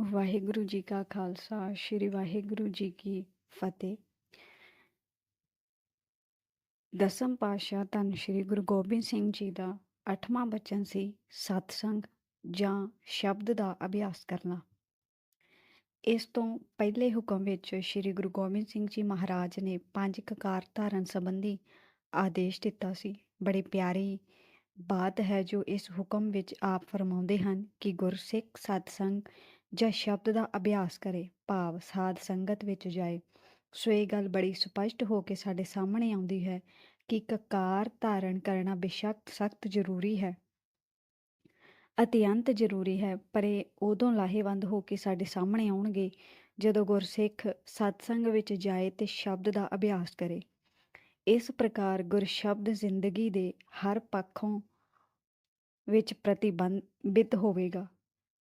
ਵਾਹਿਗੁਰੂ ਜੀ ਕਾ ਖਾਲਸਾ, ਸ੍ਰੀ ਵਾਹਿਗੁਰੂ ਜੀ ਕੀ ਫਤਿਹ। ਦਸਮ ਪਾਤਸ਼ਾਹ ਧੰਨ ਸ੍ਰੀ ਗੁਰੂ ਗੋਬਿੰਦ ਸਿੰਘ ਜੀ ਦਾ ਅੱਠਵਾਂ ਬਚਨ ਸੀ, ਸਤਸੰਗ ਜਾਂ ਸ਼ਬਦ ਦਾ ਅਭਿਆਸ ਕਰਨਾ। ਇਸ ਤੋਂ ਪਹਿਲੇ ਹੁਕਮ ਵਿੱਚ ਸ੍ਰੀ ਗੁਰੂ ਗੋਬਿੰਦ ਸਿੰਘ ਜੀ ਮਹਾਰਾਜ ਨੇ ਪੰਜ ਕਕਾਰ ਧਾਰਨ ਸੰਬੰਧੀ ਆਦੇਸ਼ ਦਿੱਤਾ ਸੀ। ਬੜੀ ਪਿਆਰੀ ਬਾਤ ਹੈ ਜੋ ਇਸ ਹੁਕਮ ਵਿੱਚ ਆਪ ਫਰਮਾਉਂਦੇ ਹਨ ਕਿ ਗੁਰਸਿੱਖ ਸਤਸੰਗ ਜਾਂ ਸ਼ਬਦ ਦਾ ਅਭਿਆਸ ਕਰੇ, ਭਾਵ ਸਾਧ ਸੰਗਤ ਵਿੱਚ ਜਾਏ। ਸੋ ਇਹ ਗੱਲ ਬੜੀ ਸਪਸ਼ਟ ਹੋ ਕੇ ਸਾਡੇ ਸਾਹਮਣੇ ਆਉਂਦੀ ਹੈ ਕਿ ਕਕਾਰ ਧਾਰਨ ਕਰਨਾ ਬੇਸ਼ੱਕ ਸਖਤ ਜ਼ਰੂਰੀ ਹੈ ਅਤਿਅੰਤ ਜ਼ਰੂਰੀ ਹੈ, ਪਰ ਇਹ ਉਦੋਂ ਲਾਹੇਵੰਦ ਹੋ ਕੇ ਸਾਡੇ ਸਾਹਮਣੇ ਆਉਣਗੇ ਜਦੋਂ ਗੁਰਸਿੱਖ ਸਤਸੰਗ ਵਿੱਚ ਜਾਏ ਤੇ ਸ਼ਬਦ ਦਾ ਅਭਿਆਸ ਕਰੇ। ਇਸ ਪ੍ਰਕਾਰ ਗੁਰਸ਼ਬਦ ਜ਼ਿੰਦਗੀ ਦੇ ਹਰ ਪੱਖੋਂ ਵਿੱਚ ਪ੍ਰਤੀਬੰਧਿਤ ਹੋਵੇਗਾ।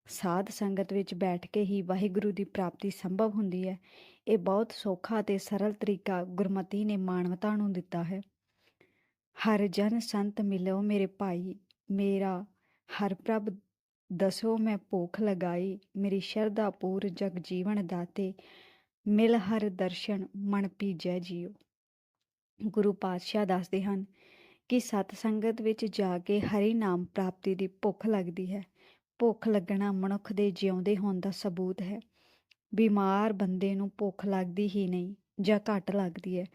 ਸਾਧ ਸੰਗਤ ਵਿੱਚ ਬੈਠ ਕੇ ਹੀ ਵਾਹਿਗੁਰੂ ਦੀ ਪ੍ਰਾਪਤੀ ਸੰਭਵ ਹੁੰਦੀ ਹੈ। ਇਹ ਬਹੁਤ ਸੌਖਾ ਤੇ ਸਰਲ ਤਰੀਕਾ ਗੁਰਮਤੀ ਨੇ ਮਾਨਵਤਾ ਨੂੰ ਦਿੱਤਾ ਹੈ। ਹਰ ਜਨ ਸੰਤ ਮਿਲੋ ਮੇਰੇ ਭਾਈ, ਮੇਰਾ ਹਰ ਪ੍ਰਭ ਦਸੋ ਮੈਂ ਭੁੱਖ ਲਗਾਈ, ਮੇਰੀ ਸ਼ਰਧਾ ਪੂਰ ਜਗ ਜੀਵਨ ਦਾਤੇ, ਮਿਲ ਹਰ ਦਰਸ਼ਨ ਮਨ ਪੀਜੈ ਜੀਓ। ਗੁਰੂ ਪਾਤਸ਼ਾਹ ਦੱਸਦੇ ਹਨ ਕਿ ਸਤ ਸੰਗਤ ਵਿੱਚ ਜਾ ਕੇ ਹਰੀ ਨਾਮ ਪ੍ਰਾਪਤੀ ਦੀ ਭੁੱਖ ਲੱਗਦੀ ਹੈ। ਭੁੱਖ ਲੱਗਣਾ ਮਨੁੱਖ ਦੇ ਜਿਉਂਦੇ ਹੋਣ ਦਾ ਸਬੂਤ ਹੈ। ਬਿਮਾਰ ਬੰਦੇ ਨੂੰ ਭੁੱਖ ਲੱਗਦੀ ਹੀ ਨਹੀਂ ਜਾਂ ਘੱਟ ਲੱਗਦੀ ਹੈ।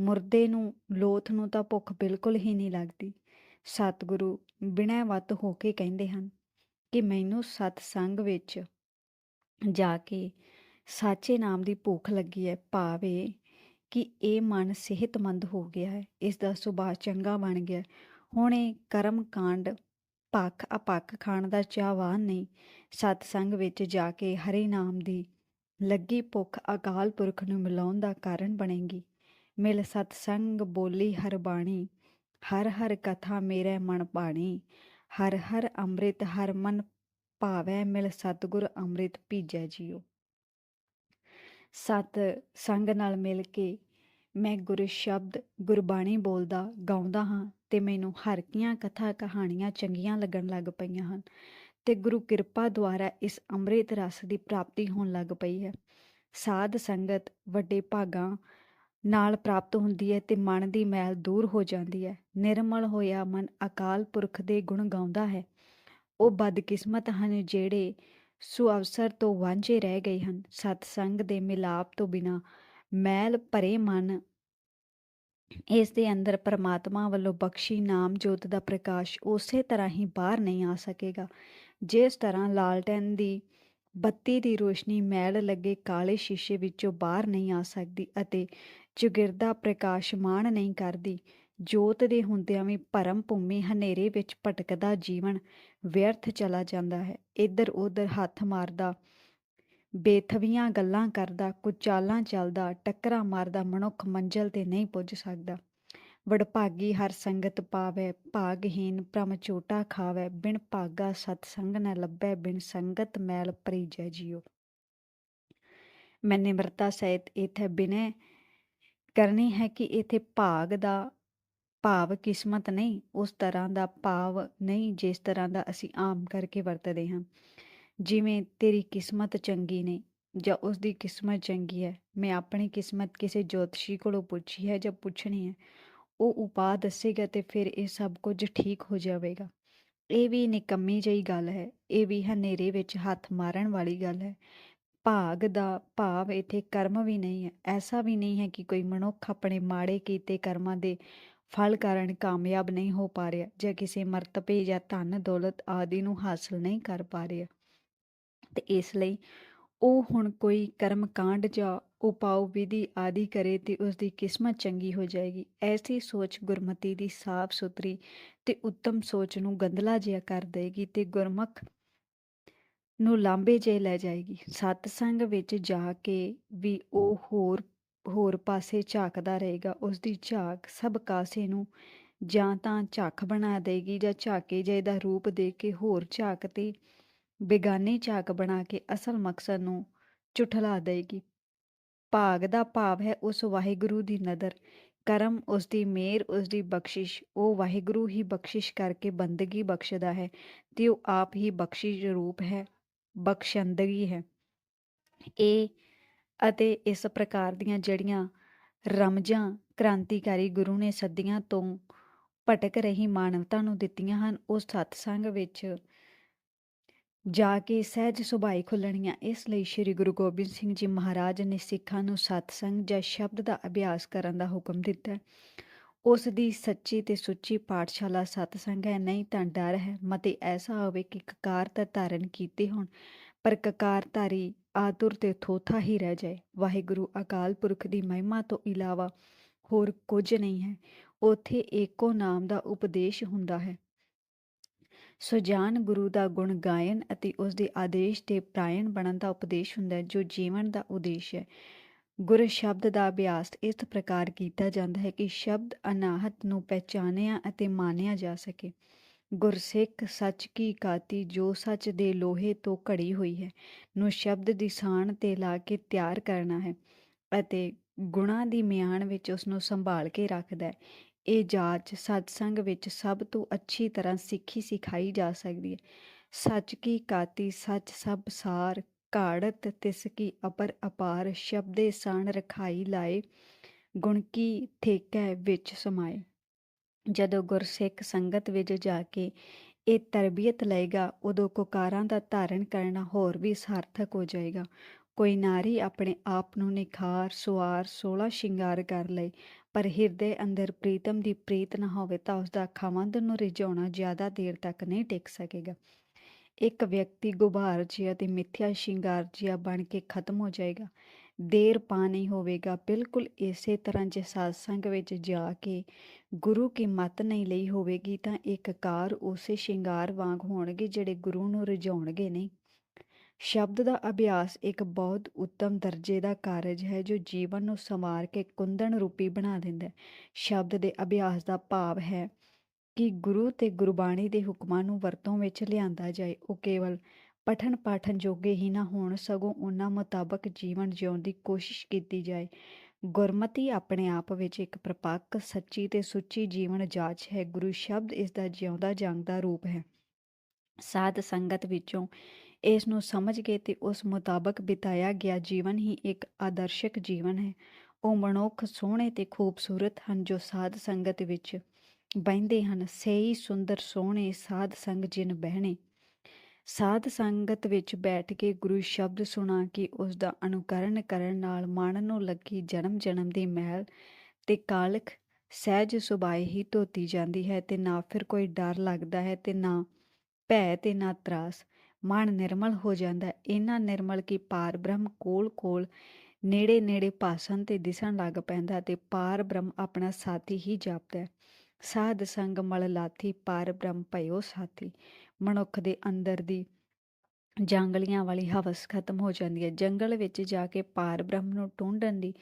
ਮੁਰਦੇ ਨੂੰ, ਲੋਥ ਨੂੰ ਤਾਂ ਭੁੱਖ ਬਿਲਕੁਲ ਹੀ ਨਹੀਂ ਲੱਗਦੀ। ਸਤਿਗੁਰੂ ਬਿਨਾਂ ਵੱਤ ਹੋ ਕੇ ਕਹਿੰਦੇ ਹਨ ਕਿ ਮੈਨੂੰ ਸਤ ਸੰਗ ਵਿੱਚ ਜਾ ਕੇ ਸਾਚੇ ਨਾਮ ਦੀ ਭੁੱਖ ਲੱਗੀ ਹੈ। ਭਾਵੇਂ ਕਿ ਇਹ ਮਨ ਸਿਹਤਮੰਦ ਹੋ ਗਿਆ ਹੈ, ਇਸ ਦਾ ਸੁਭਾਅ ਚੰਗਾ ਬਣ ਗਿਆ ਹੁਣ ਇਹ ਕਰਮ ਕਾਂਡ ਪੱਖ ਅਪੱਖ ਖਾਣ ਦਾ ਚਾਹਵਾਨ ਨਹੀਂ। ਸਤ ਸੰਗ ਵਿੱਚ ਜਾ ਕੇ ਹਰੀ ਨਾਮ ਦੀ ਲੱਗੀ ਭੁੱਖ ਅਕਾਲ ਪੁਰਖ ਨੂੰ ਮਿਲਾਉਣ ਦਾ ਕਾਰਨ ਬਣੇਗੀ। ਮਿਲ ਸਤ ਸੰਗ ਬੋਲੀ ਹਰ ਬਾਣੀ, ਹਰ ਹਰ ਕਥਾ ਮੇਰੇ ਮਨ ਬਾਣੀ ਹਰ ਹਰ ਅੰਮ੍ਰਿਤ ਹਰ ਮਨ ਭਾਵੈ, ਮਿਲ ਸਤਗੁਰ ਅੰਮ੍ਰਿਤ ਪੀਜੈ ਜੀਓ। ਸਤ ਸੰਗ ਨਾਲ ਮਿਲ ਕੇ ਮੈਂ ਗੁਰ ਸ਼ਬਦ ਗੁਰਬਾਣੀ ਬੋਲਦਾ ਗਾਉਂਦਾ ਹਾਂ ਤੇ ਮੈਨੂੰ ਹਰਕੀਆਂ ਕਥਾ ਕਹਾਣੀਆਂ ਚੰਗੀਆਂ ਲੱਗਣ ਲੱਗ ਪਈਆਂ ਹਨ ਤੇ ਗੁਰੂ ਕਿਰਪਾ ਦੁਆਰਾ ਇਸ ਅੰਮ੍ਰਿਤ ਰਸ ਦੀ ਪ੍ਰਾਪਤੀ ਹੋਣ ਲੱਗ ਪਈ ਹੈ। ਸਾਧ ਸੰਗਤ ਵੱਡੇ ਭਾਗਾਂ ਨਾਲ ਪ੍ਰਾਪਤ ਹੁੰਦੀ ਹੈ ਤੇ ਮਨ ਦੀ ਮੈਲ ਦੂਰ ਹੋ ਜਾਂਦੀ ਹੈ। ਨਿਰਮਲ ਹੋਇਆ ਮਨ ਅਕਾਲ ਪੁਰਖ ਦੇ ਗੁਣ ਗਾਉਂਦਾ ਹੈ। ਉਹ ਬਦਕਿਸਮਤ ਹਨ ਜਿਹੜੇ ਸੁ ਅਵਸਰ ਤੋਂ ਵਾਂਝੇ ਰਹਿ ਗਏ ਹਨ। ਸਤ ਸੰਗ ਦੇ ਮਿਲਾਪ ਤੋਂ ਬਿਨਾ ਮੈਲ ਭਰੇ ਮਨ। ਇਸ ਦੇ ਅੰਦਰ ਪਰਮਾਤਮਾ ਵੱਲੋਂ ਬਖਸ਼ੀ ਨਾਮ ਜੋਤ ਦਾ ਪ੍ਰਕਾਸ਼ ਉਸੇ ਤਰ੍ਹਾਂ ਹੀ ਬਾਹਰ ਨਹੀਂ ਆ ਸਕੇਗਾ। ਜਿਸ ਤਰ੍ਹਾਂ ਲਾਲਟੈਨ ਦੀ ਬੱਤੀ ਦੀ ਰੋਸ਼ਨੀ ਮੈਲ ਲੱਗੇ ਕਾਲੇ ਸ਼ੀਸ਼ੇ ਵਿੱਚੋਂ ਬਾਹਰ ਨਹੀਂ ਆ ਸਕਦੀ ਅਤੇ ਚੁਗਿਰਦਾ ਪ੍ਰਕਾਸ਼ਮਾਨ ਨਹੀਂ ਕਰਦੀ, ਜੋਤ ਦੇ ਹੁੰਦਿਆਂ ਵੀ ਭਰਮ ਭੂਮੀ ਹਨੇਰੇ ਵਿੱਚ ਭਟਕਦਾ ਜੀਵਨ ਵਿਅਰਥ ਚਲਾ ਜਾਂਦਾ ਹੈ। ਇੱਧਰ ਉੱਧਰ ਹੱਥ ਮਾਰਦਾ ਬੇਥਵੀਆਂ ਗੱਲਾਂ ਕਰਦਾ, ਕੁਚਾਲਾਂ ਚੱਲਦਾ, ਟੱਕਰਾਂ ਮਾਰਦਾ, ਮਨੁੱਖ ਮੰਜ਼ਲ ਤੇ ਨਹੀਂ ਪੁੱਜ ਸਕਦਾ। ਵਡਭਾਗੀ ਹਰ ਸੰਗਤ ਪਾਵੇ ਭਾਗਹੀਨ ਭ੍ਰਮ ਝੋਟਾ ਖਾਵੇ, ਬਿਨ ਭਾਗਾ ਸਤ ਸੰਗ ਨ ਲੱਭੈ, ਬਿਨ ਸੰਗਤ ਮੈਲ ਪਰੀਜੈ ਜਿਉ। ਮੈਂ ਨਿਮਰਤਾ ਸਹਿਤ ਇਥੇ ਬਿਨੇ ਕਰਨੀ ਹੈ ਕਿ ਇਥੇ ਭਾਗ ਦਾ ਭਾਵ ਕਿਸਮਤ ਨਹੀਂ, ਉਸ ਤਰ੍ਹਾਂ ਦਾ ਭਾਵ ਨਹੀਂ, ਜਿਸ ਤਰ੍ਹਾਂ ਦਾ ਅਸੀਂ ਆਮ ਕਰਕੇ ਵਰਤਦੇ ਹਾਂ। ਜਿਵੇਂ ਤੇਰੀ ਕਿਸਮਤ ਚੰਗੀ ਨਹੀਂ ਜਾਂ ਉਸ ਦੀ ਕਿਸਮਤ ਚੰਗੀ ਹੈ, ਮੈਂ ਆਪਣੀ ਕਿਸਮਤ ਕਿਸੇ ਜੋਤਸ਼ੀ ਕੋਲੋਂ ਪੁੱਛੀ ਹੈ ਜਾਂ ਪੁੱਛਣੀ ਹੈ, ਉਹ ਉਪਾਅ ਦੱਸੇਗਾ ਤੇ ਫਿਰ ਇਹ ਸਭ ਕੁਝ ਠੀਕ ਹੋ ਜਾਵੇਗਾ। ਇਹ ਵੀ ਨਿਕੰਮੀ ਜਿਹੀ ਗੱਲ ਹੈ, ਇਹ ਵੀ ਹਨੇਰੇ ਵਿੱਚ ਹੱਥ ਮਾਰਨ ਵਾਲੀ ਗੱਲ ਹੈ। ਭਾਗ ਦਾ ਭਾਵ ਇੱਥੇ ਕਰਮ ਵੀ ਨਹੀਂ ਹੈ, ਐਸਾ ਵੀ ਨਹੀਂ ਹੈ ਕਿ ਕੋਈ ਮਨੁੱਖ ਆਪਣੇ ਮਾੜੇ ਕੀਤੇ ਕਰਮਾਂ ਦੇ ਫਲ ਕਾਰਨ ਕਾਮਯਾਬ ਨਹੀਂ ਹੋ ਪਾ ਰਿਹਾ ਜਾਂ ਕਿਸੇ ਮਰਤਬੇ ਜਾਂ ਧਨ ਦੌਲਤ ਆਦਿ ਨੂੰ ਹਾਸਲ ਨਹੀਂ ਕਰ ਪਾ ਰਿਹਾ। ਤੇ ਇਸ ਲਈ ਉਹ ਹੁਣ ਕੋਈ ਕਰਮ ਕਾਂਡ ਜਾਂ ਉਪਾਉ ਵਿਧੀ ਆਦਿ ਕਰੇ ਤੇ ਉਸ ਦੀ ਕਿਸਮਤ ਚੰਗੀ ਹੋ ਜਾਏਗੀ। ਐਸੀ ਸੋਚ ਗੁਰਮਤੀ ਦੀ ਸਾਫ਼ ਸੁਥਰੀ ਤੇ ਉੱਤਮ ਸੋਚ ਨੂੰ ਗੰਦਲਾ ਜਿਹਾ ਕਰ ਦੇਗੀ ਤੇ ਗੁਰਮਖ ਨੂੰ ਲਾਂਬੇ ਜੇ ਲੈ ਜਾਏਗੀ। ਸਤ ਸੰਗ ਵਿੱਚ ਜਾ ਕੇ ਵੀ ਉਹ ਹੋਰ ਹੋਰ ਪਾਸੇ ਝਾਕਦਾ ਰਹੇਗਾ। ਉਸ ਦੀ ਝਾਕ ਸਭ ਕਾਸੇ ਨੂੰ ਜਾਂ ਤਾਂ ਝਾਕ ਬਣਾ ਦੇਗੀ ਜਾਂ ਝਾਕੇ ਜੇ ਦਾ ਰੂਪ ਦੇ ਕੇ ਹੋਰ ਝਾਕ ਤੇ ਬੇਗਾਨੀ ਝਾਕ ਬਣਾ ਕੇ ਅਸਲ ਮਕਸਦ ਨੂੰ ਝੁਠਲਾ ਦੇਗੀ ਭਾਗ ਦਾ ਭਾਵ ਹੈ ਉਸ ਵਾਹਿਗੁਰੂ ਦੀ ਨਦਰ ਕਰਮ ਉਸ ਦੀ ਮੇਰ ਉਸ ਦੀ ਬਖਸ਼ਿਸ਼। ਉਹ ਵਾਹਿਗੁਰੂ ਹੀ ਬਖਸ਼ਿਸ਼ ਕਰਕੇ ਬੰਦਗੀ ਬਖਸ਼ਦਾ ਹੈ ਤੇ ਉਹ ਆਪ ਹੀ ਬਖਸ਼ਿਸ਼ ਰੂਪ ਹੈ, ਬਖਸ਼ੰਦਗੀ ਹੈ। ਇਹ ਅਤੇ ਇਸ ਪ੍ਰਕਾਰ ਦੀਆਂ ਜਿਹੜੀਆਂ ਰਮਜਾਂ ਕ੍ਰਾਂਤੀਕਾਰੀ ਗੁਰੂ ਨੇ ਸਦੀਆਂ ਤੋਂ ਭਟਕ ਰਹੀ ਮਾਨਵਤਾ ਨੂੰ ਦਿੱਤੀਆਂ ਹਨ, ਉਹ ਸਤਸੰਗ ਵਿੱਚ ਜਾ ਕੇ ਸਹਿਜ ਸੁਭਾਈ ਖੁੱਲਣੀਆਂ ਇਸ ਲਈ ਸ੍ਰੀ ਗੁਰੂ ਗੋਬਿੰਦ ਸਿੰਘ ਜੀ ਮਹਾਰਾਜ ਨੇ ਸਿੱਖਾਂ ਨੂੰ ਸਤਸੰਗ ਜਾਂ ਸ਼ਬਦ ਦਾ ਅਭਿਆਸ ਕਰਨ ਦਾ ਹੁਕਮ ਦਿੱਤਾ। ਉਸ ਦੀ ਸੱਚੀ ਤੇ ਸੁੱਚੀ ਪਾਠਸ਼ਾਲਾ ਸਤਸੰਗ ਹੈ, ਨਹੀਂ ਤਾਂ ਡਰ ਹੈ। ਮਤੇ ਐਸਾ ਹੋਵੇ ਕਿ ਕਕਾਰ ਤਾਂ ਧਾਰਨ ਕੀਤੇ ਹੋਣ, ਪਰ ਕਕਾਰ ਧਾਰੀ ਆਤੁਰ ਤੇ ਥੋਥਾ ਹੀ ਰਹਿ ਜਾਏ। ਵਾਹਿਗੁਰੂ ਅਕਾਲ ਪੁਰਖ ਦੀ ਮਹਿਮਾ ਤੋਂ ਇਲਾਵਾ ਹੋਰ ਕੁਝ ਨਹੀਂ ਹੈ। ਉਥੇ ਏਕੋ ਨਾਮ ਦਾ ਉਪਦੇਸ਼ ਹੁੰਦਾ ਹੈ। ਸੁਜਾਨ ਗੁਰੂ ਦਾ ਗੁਣ ਗਾਇਨ ਅਤੇ ਉਸ ਦੇ ਆਦੇਸ਼ ਤੇ ਪ੍ਰਾਇਣ ਬਣਨ ਦਾ ਉਪਦੇਸ਼ ਹੁੰਦਾ ਹੈ, ਜੋ ਜੀਵਨ ਦਾ ਉਦੇਸ਼ ਹੈ। ਗੁਰ ਸ਼ਬਦ ਦਾ ਅਭਿਆਸ ਇਸ ਪ੍ਰਕਾਰ ਕੀਤਾ ਜਾਂਦਾ ਹੈ ਕਿ ਸ਼ਬਦ ਅਨਾਹਤ ਨੂੰ ਪਹਿਚਾਨਿਆ ਅਤੇ ਮਾਨਿਆ ਜਾ ਸਕੇ। ਗੁਰਸਿੱਖ ਸੱਚ ਕੀ ਕਾਤੀ, ਜੋ ਸੱਚ ਦੇ ਲੋਹੇ ਤੋਂ ਘੜੀ ਹੋਈ ਹੈ, ਨੂੰ ਸ਼ਬਦ ਦੀ ਸਾਣ ਤੇ ਲਾ ਕੇ ਤਿਆਰ ਕਰਨਾ ਹੈ ਅਤੇ ਗੁਣਾ ਦੀ ਮਿਆਨ ਵਿੱਚ ਉਸ ਨੂੰ ਸੰਭਾਲ ਕੇ ਰੱਖਦਾ ਹੈ। ਇਹ ਜਾਚ ਸਤਸੰਗ ਵਿੱਚ ਸਭ ਤੋਂ ਅੱਛੀ ਤਰ੍ਹਾਂ ਸਿੱਖੀ ਸਿਖਾਈ ਜਾ ਸਕਦੀ ਹੈ। ਸੱਚ ਕੀ ਕਾਤੀ, ਸੱਚ ਸਭ ਸਾਰ, ਘਾੜਤ ਤਿਸ ਕੀ ਅਪਰ ਅਪਾਰ, ਸ਼ਬਦੇ ਸਾਣ ਰਖਾਈ ਲਾਏ, ਗੁਣ ਕੀ ਥੇਕੈ ਵਿੱਚ ਸਮਾਏ। ਜਦੋਂ ਗੁਰਸਿੱਖ ਸੰਗਤ ਵਿੱਚ ਜਾ ਕੇ ਇਹ ਤਰਬੀਅਤ ਲਏਗਾ, ਉਦੋਂ ਕੁਕਾਰਾਂ ਦਾ ਧਾਰਨ ਕਰਨਾ ਹੋਰ ਵੀ ਸਾਰਥਕ ਹੋ ਜਾਏਗਾ। ਕੋਈ ਨਾਰੀ ਆਪਣੇ ਆਪ ਨੂੰ ਨਿਖਾਰ, ਸੁਆਰ ਸੋਲਾ ਸ਼ਿੰਗਾਰ ਕਰ ਲਏ ਪਰ ਹਿਰਦੇ ਅੰਦਰ ਪ੍ਰੀਤਮ ਦੀ ਪ੍ਰੀਤ ਨਾ ਹੋਵੇ ਤਾਂ ਉਸ ਦਾ ਖਮੰਦ ਨੂੰ ਰਿਝਾਉਣਾ ਜ਼ਿਆਦਾ ਦੇਰ ਤੱਕ ਨਹੀਂ ਟਿਕ ਸਕੇਗਾ। ਇੱਕ ਵਿਅਕਤੀ ਗੁਬਾਰ ਜਿਹਾ ਤੇ ਮਿੱਥਿਆ ਸ਼ਿੰਗਾਰ ਜਿਹਾ ਬਣ ਕੇ ਖਤਮ ਹੋ ਜਾਏਗਾ। ਦੇਰ ਪਾ ਨਹੀਂ ਹੋਵੇਗਾ। ਬਿਲਕੁਲ ਇਸੇ ਤਰ੍ਹਾਂ ਜੇ satsang ਵਿੱਚ ਜਾ ਕੇ ਗੁਰੂ ਕੀ ਮਤ ਨਹੀਂ ਲਈ ਹੋਵੇਗੀ ਤਾਂ ਇੱਕ ਕਾਰ ਉਸੇ ਸ਼ਿੰਗਾਰ ਵਾਂਗ ਹੋਣਗੇ ਜਿਹੜੇ ਗੁਰੂ ਨੂੰ ਰਿਝਾਉਣਗੇ ਨਹੀਂ। ਸ਼ਬਦ ਦਾ ਅਭਿਆਸ ਇੱਕ ਬਹੁਤ ਉੱਤਮ ਦਰਜੇ ਦਾ ਕਾਰਜ ਹੈ, ਜੋ ਜੀਵਨ ਨੂੰ ਸੰਵਾਰ ਕੇ ਕੁੰਦਨ ਰੂਪੀ ਬਣਾ ਦਿੰਦਾ ਹੈ। ਸ਼ਬਦ ਦੇ ਅਭਿਆਸ ਦਾ ਭਾਵ ਹੈ ਕਿ ਗੁਰੂ ਤੇ ਗੁਰਬਾਣੀ ਦੇ ਹੁਕਮਾਂ ਨੂੰ ਵਰਤੋਂ ਵਿੱਚ ਲਿਆਂਦਾ ਜਾਏ। ਉਹ ਕੇਵਲ ਪਠਨ ਪਾਠਨ ਜੋਗੇ ਹੀ ਨਾ ਹੋਣ, ਸਗੋਂ ਉਹਨਾਂ ਮੁਤਾਬਕ ਜੀਵਨ ਜਿਉਣ ਦੀ ਕੋਸ਼ਿਸ਼ ਕੀਤੀ ਜਾਏ। ਗੁਰਮਤੀ ਆਪਣੇ ਆਪ ਵਿੱਚ ਇੱਕ ਪ੍ਰਪੱਕ, ਸੱਚੀ ਤੇ ਸੁੱਚੀ ਜੀਵਨ ਜਾਚ ਹੈ। ਗੁਰੂ ਸ਼ਬਦ ਇਸ ਦਾ ਜਿਉਂਦਾ ਜਾਂਗਦਾ ਰੂਪ ਹੈ। ਸਾਧ ਸੰਗਤ ਵਿੱਚੋਂ ਇਸ ਨੂੰ ਸਮਝ ਕੇ ਤੇ ਉਸ ਮੁਤਾਬਕ ਬਿਤਾਇਆ ਗਿਆ ਜੀਵਨ ਹੀ ਇੱਕ ਆਦਰਸ਼ਕ ਜੀਵਨ ਹੈ। ਉਹ ਮਨੁੱਖ ਸੋਹਣੇ ਤੇ ਖੂਬਸੂਰਤ ਹਨ ਜੋ ਸਾਧ ਸੰਗਤ ਵਿੱਚ ਬਹਿੰਦੇ ਹਨ। ਸਹੀ ਸੁੰਦਰ, ਸੋਹਣੇ ਸਾਧ ਸੰਗ ਜਿਨ ਬਹਿਣੇ। ਸਾਧ ਸੰਗਤ ਵਿੱਚ ਬੈਠ ਕੇ ਗੁਰੂ ਸ਼ਬਦ ਸੁਣਾ ਕੇ ਉਸ ਦਾ ਅਨੁਕਰਨ ਕਰਨ ਨਾਲ ਮਨ ਨੂੰ ਲੱਗੀ ਜਨਮ ਜਨਮ ਦੀ ਮਹਿਲ ਤੇ ਕਾਲਖ ਸਹਿਜ ਸੁਭਾਏ ਹੀ ਧੋਤੀ ਜਾਂਦੀ ਹੈ ਤੇ ਨਾ ਫਿਰ ਕੋਈ ਡਰ ਲੱਗਦਾ ਹੈ ਤੇ ਨਾ ਭੈ ਤੇ ਨਾ ਤਰਾਸ। ਮਨ ਨਿਰਮਲ ਹੋ ਜਾਂਦਾ ਹੈ। ਨਿਰਮਲ ਕਿ ਪਾਰ ਬ੍ਰਹਮ ਕੋਲ ਕੋਲ ਨੇੜੇ ਨੇੜੇ ਭਾਸਨ ਤੇ ਦਿਸਣ ਲੱਗ ਪੈਂਦਾ ਤੇ ਪਾਰ ਬ੍ਰਹਮ ਆਪਣਾ ਸਾਥੀ ਹੀ ਜਾਪਦਾ ਸਾਧ ਸੰਗ ਮਲ ਲਾਥੀ, ਪਾਰ ਬ੍ਰਹਮ ਭਇਓ ਸਾਥੀ। ਮਨੁੱਖ ਦੇ ਅੰਦਰ ਦੀ ਜੰਗਲੀਆਂ ਵਾਲੀ ਹਵਸ ਖਤਮ ਹੋ ਜਾਂਦੀ ਹੈ। ਜੰਗਲ ਵਿੱਚ ਜਾ ਕੇ ਪਾਰ ਬ੍ਰਹਮ ਨੂੰ ਟੁੰਡਣ ਦੀ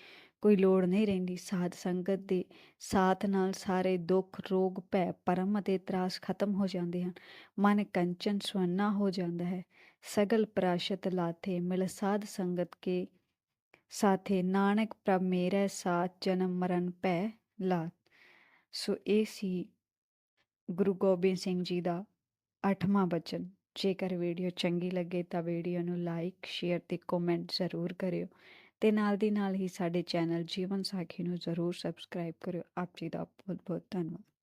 ਕੋਈ ਲੋੜ ਨਹੀਂ ਰਹਿੰਦੀ ਸਾਧ ਸੰਗਤ ਦੇ ਸਾਥ ਨਾਲ ਸਾਰੇ ਦੁੱਖ, ਰੋਗ, ਭੈ ਪਰਮ ਅਤੇ ਤਰਾਸ ਖਤਮ ਹੋ ਜਾਂਦੇ ਹਨ। ਮਨ ਕੰਚਨ ਸੁਵੰਨਾ ਹੋ ਜਾਂਦਾ ਹੈ। ਸਗਲ ਪ੍ਰਾਸ਼ਤ ਲਾਥੇ ਮਿਲ ਸਾਧ ਸੰਗਤ ਕੇ ਸਾਥੇ ਨਾਨਕ ਪ੍ਰਭ ਮੇਰਾ ਸਾਥ ਜਨਮ ਮਰਨ ਭੈ ਲਾਤ ਸੋ ਇਹ ਸੀ ਗੁਰੂ ਗੋਬਿੰਦ ਸਿੰਘ ਜੀ ਦਾ ਅੱਠਵਾਂ ਬਚਨ। ਜੇਕਰ ਵੀਡੀਓ ਚੰਗੀ ਲੱਗੇ ਤਾਂ ਵੀਡੀਓ ਨੂੰ ਲਾਈਕ, ਸ਼ੇਅਰ ਤੇ ਕਮੈਂਟ ਜ਼ਰੂਰ ਕਰਿਓ। ਤੇ ਨਾਲ ਦੀ ਨਾਲ ਹੀ ਸਾਡੇ ਚੈਨਲ ਜੀਵਨ ਸਾਖੀ ਨੂੰ ਜ਼ਰੂਰ ਸਬਸਕ੍ਰਾਈਬ ਕਰਿਓ। ਆਪ ਜੀ ਦਾ ਬਹੁਤ ਬਹੁਤ ਧੰਨਵਾਦ।